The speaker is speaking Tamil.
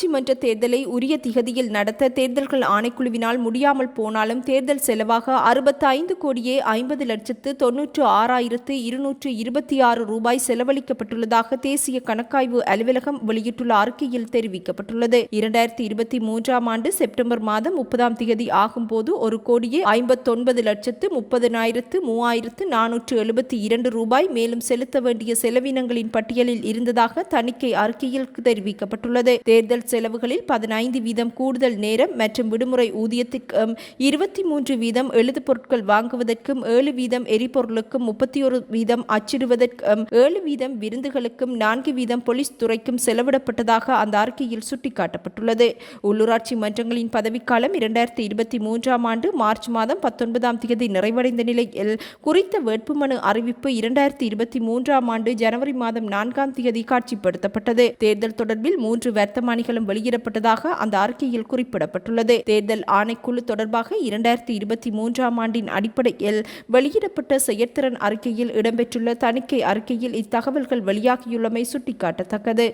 உள்ளாட்சி மன்ற தேர்தலை உரிய திகதியில் நடத்த தேர்தல்கள் ஆணைக்குழுவினால் முடியாமல் போனாலும் தேர்தல் செலவாக அறுபத்தைந்து கோடியே ஐம்பது லட்சத்து தொன்னூற்று ஆறாயிரத்து இருநூற்று இருபத்தி ஆறு ரூபாய் செலவழிக்கப்பட்டுள்ளதாக தேசிய கணக்காய்வு அலுவலகம் வெளியிட்டுள்ள அறிக்கையில் தெரிவிக்கப்பட்டுள்ளது. இரண்டாயிரத்தி இருபத்தி மூன்றாம் ஆண்டு செப்டம்பர் மாதம் முப்பதாம் திகதி ஆகும்போது ஒரு கோடியே ஐம்பத்தொன்பது லட்சத்து முப்பதனாயிரத்து மூவாயிரத்து நானூற்று எழுபத்தி இரண்டு ரூபாய் மேலும் செலுத்த வேண்டிய செலவினங்களின் பட்டியலில் இருந்ததாக தணிக்கை அறிக்கையில் தெரிவிக்கப்பட்டுள்ளது. தேர்தல் செலவுகளில் பதினைந்து வீதம் கூடுதல் நேரம் மற்றும் விடுமுறை ஊதியத்திற்கும் இருபத்தி மூன்று வீதம் எழுது பொருட்கள் வாங்குவதற்கும் ஏழு வீதம் எரிபொருளுக்கும் முப்பத்தி ஒரு வீதம் அச்சிடுவதற்கும் ஏழு வீதம் விருந்துகளுக்கும் நான்கு வீதம் போலீஸ் துறைக்கும் செலவிடப்பட்டதாக அந்த அறிக்கையில் சுட்டிக்காட்டப்பட்டுள்ளது. உள்ளூராட்சி மன்றங்களின் பதவிக்காலம் இரண்டாயிரத்தி இருபத்தி மூன்றாம் ஆண்டு மார்ச் மாதம் பத்தொன்பதாம் தேதி நிறைவடைந்த நிலையில் குறித்த வேட்புமனு அறிவிப்பு இரண்டாயிரத்தி இருபத்தி மூன்றாம் ஆண்டு ஜனவரி மாதம் நான்காம் தேதி காட்சிப்படுத்தப்பட்டது. தேர்தல் தொடர்பில் மூன்று வர்த்தமானிகளும் வெளியிடப்பட்டதாக அந்த அறிக்கையில் குறிப்பிடப்பட்டுள்ளது. தேர்தல் ஆணைக்குழு தொடர்பாக இரண்டாயிரத்தி இருபத்தி மூன்றாம் ஆண்டின் அடிப்படையில் வெளியிடப்பட்ட செயற்திறன் அறிக்கையில் இடம்பெற்றுள்ள தணிக்கை அறிக்கையில் இத்தகவல்கள் வெளியாகியுள்ளமை சுட்டிக்காட்டத்தக்கது.